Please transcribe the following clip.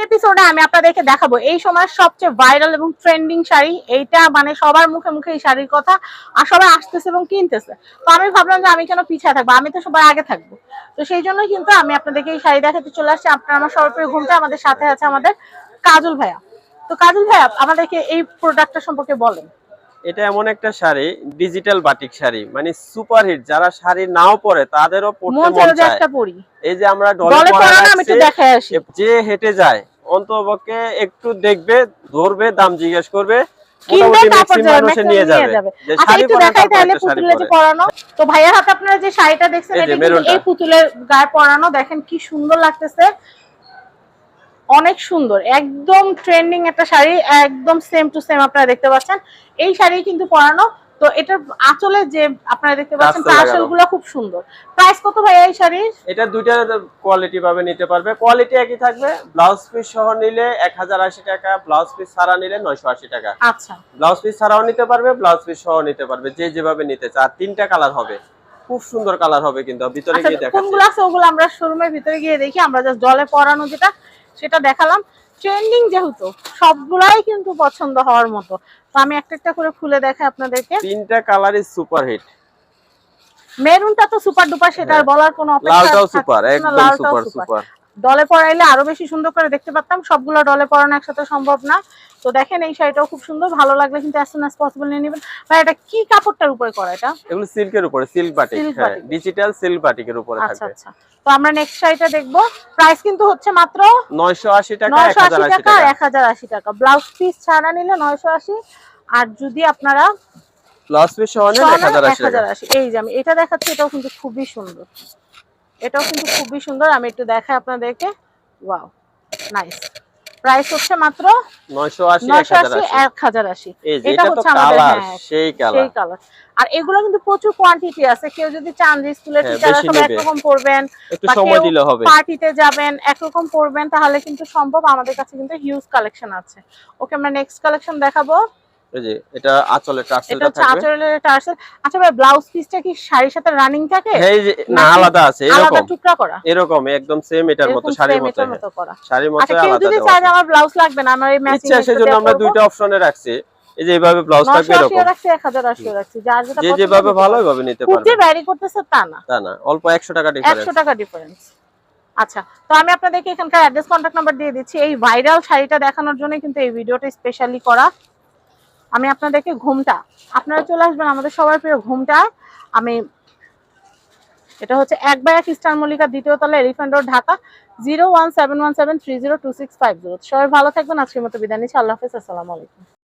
আজকের এপিসোডে আমি আপনাদেরকে দেখাবো এই সময়ের সবচেয়ে ভাইরাল এবং ট্রেন্ডিং শাড়ি। এইটা মানে সবার মুখে মুখে এই শাড়ির কথা। আর সবাই আসতেছে এবং কিনতেছে। তো আমি ভাবলাম যে আমি কেন পিছিয়ে থাকব? আমি তো সবার আগে থাকব। তো সেই জন্যই কিন্তু আমি আপনাদেরকে এই শাড়ি দেখাতে চলে আসছি। আপনারা আমার সবার ঘুমটা আমাদের সাথে আছে আমাদের কাজল ভাইয়া। তো কাজল ভাইয়া আমাদেরকে এই প্রোডাক্টটা সম্পর্কে বলেন। এটা এমন একটা শাড়ি ডিজিটাল বাটিক শাড়ি। মানে সুপার হিট যারা শাড়ি নাও পরে তাদেরও পড়তে মন চায় এই যে আমরা ডলে পরা না আমি একটু দেখাই আসি। যে হেঁটে যায় অন্তপক্ষে একটু দেখবে ধরবে দাম জিজ্ঞেস করবে নিয়ে যাবে। আচ্ছা একটু দেখাই তাহলে একটা যে পরানো। তো ভাইয়ার হাতে আপনারা যে শাড়িটা দেখছেন। এই পুতুলের গায়ে পরানো দেখেন কি সুন্দর লাগতেছে। অনেক সুন্দর একদম ট্রেন্ডিং একটা শাড়ি একদম সেম টু সেম আপনারা দেখতে পাচ্ছেন। এই শাড়ি কিন্তু পরানো তো এটার আঁচলে যে আপনারা দেখতে পাচ্ছেন টার্সেলগুলো খুব সুন্দর। প্রাইস কত ভাই এই শাড়ির? এটা দুইটা কোয়ালিটি ভাবে নিতে পারবে। কোয়ালিটি একই থাকবে। ব্লাউজ পিস সহ নিলে এক হাজার আশি টাকা ব্লাউজ পিস ছাড়া নিলে নয়শো আশি টাকা। আচ্ছা। ব্লাউজ পিস ছাড়াও নিতে পারবে ব্লাউজ পিস সহ নিতে পারবে যে যেভাবে নিতে চায়। তিনটা কালার হবে। খুব সুন্দর কালার হবে কিন্তু ভিতরে আচ্ছা গিয়ে দেখাচ্ছি। কোনগুলো আছে ওগুলো আমরা শোরুমের ভিতরে গিয়ে দেখি। আমরা জাস্ট জলে পরানো যেটা সেটা দেখালাম। ট্রেন্ডিং যেহেতু সবগুলাই কিন্তু পছন্দ হওয়ার মতো। তো আমি একটা একটা করে খুলে দেখাই আপনাদেরকে। তিনটা কালারই সুপার হিট মেরুনটা তো সুপার ডুপার সেটা আর বলার কোনো অপেক্ষা লালটাও সুপার একদম সুপার সুপার ডলে পরাইলে আরও বেশি সুন্দর করে দেখতে পারতাম। সবগুলো ডলে পরানো একসাথে সম্ভব না। তো দেখেন এই শাড়িটাও খুব সুন্দর। ভালো লাগলে কিন্তু অ্যাজ সুন অ্যাজ পসিবল নিয়ে নেবেন। ভাই এটা কি কাপড়টার উপরে করা এটা? এগুলো সিল্কের উপরে সিল্ক বাটিক ডিজিটাল সিল্ক বাটিকের উপরে আচ্ছা থাকবে। আচ্ছা। তো আমরা নেক্সট শাড়িটা দেখব। প্রাইস কিন্তু হচ্ছে মাত্র 980 টাকা নয়শো আশি 1080 টাকা টাকা। টাকা। ব্লাউজ পিস ছাড়া নিলে নয়শো আশি। আর যদি আপনারা ব্লাউজ পিস সহ নিলে 1080 টাকা। 1080 এই যে আমি এটা দেখাচ্ছি এটাও কিন্তু খুবই সুন্দর। এটাও কিন্তু খুবই সুন্দর আমি একটু দেখাই আপনাদেরকে। ওয়াও নাইস প্রাইস হচ্ছে মাত্র 980 নয়শো আশি 1080 এক হাজার আশি। এই যে এটা হচ্ছে আমাদের, হ্যাঁ, সেই কালার আর এগুলো কিন্তু প্রচুর কোয়ান্টিটি আছে। কেউ যদি চান যে স্কুলের টিচাররা সব নেবে। একরকম পড়বেন একটু সময় দিলে হবে। পার্টিতে যাবেন একরকম পড়বেন তাহলে কিন্তু সম্ভব আমাদের কাছে কিন্তু হিউজ কালেকশন আছে। ওকে আমরা নেক্সট কালেকশন দেখাবো। এই যে এটা আঁচলে টার্সেলটা টার্সেল। আচ্ছা ভাই ব্লাউজ পিসটা কি শাড়ির সাথে রানিং থাকে? এই যে না আলাদা আছে আলাদা টুকরা করা? এরকম একদম সেম এটার মতো শাড়ির মতো এটার হ্যাঁ। মতো আচ্ছা যদি যে আমার ব্লাউজ লাগবে না আমার এই ম্যাচিং ইচ্ছা সেজন্য আমরা দুইটা অপশনে রাখছি। এই যে এইভাবে ব্লাউজ থাকবে এরকম রাখছি 1080 রাখছি যার যেটা যে যেভাবে ভালো নিতে খুব পারবে। ভ্যারি করতেছে তা না। তা না অল্প 100 টাকা ডিফারেন্স একশো টাকা ডিফারেন্স আচ্ছা তো আমি আপনাদেরকে এখানকার অ্যাড্রেস কন্ট্যাক্ট নাম্বার দিয়ে দিচ্ছি। এই ভাইরাল শাড়িটা দেখানোর জন্য কিন্তু এই ভিডিওটা স্পেশালি করা। আমি আপনাদেরকে ঘুমটা, আপনারা চলে আসবেন আমাদের সবার প্রিয় ঘুমটা। আমি, এটা হচ্ছে এক বাই এক ইস্টার মল্লিকা দ্বিতীয় তলা, elephant road, Dhaka, zero one seven one seven three zero two six five zero. সবাই ভালো থাকবেন, আজকের মতো বিদায় নিচ্ছি। আল্লাহ হাফিজ, আসসালামু আলাইকুম।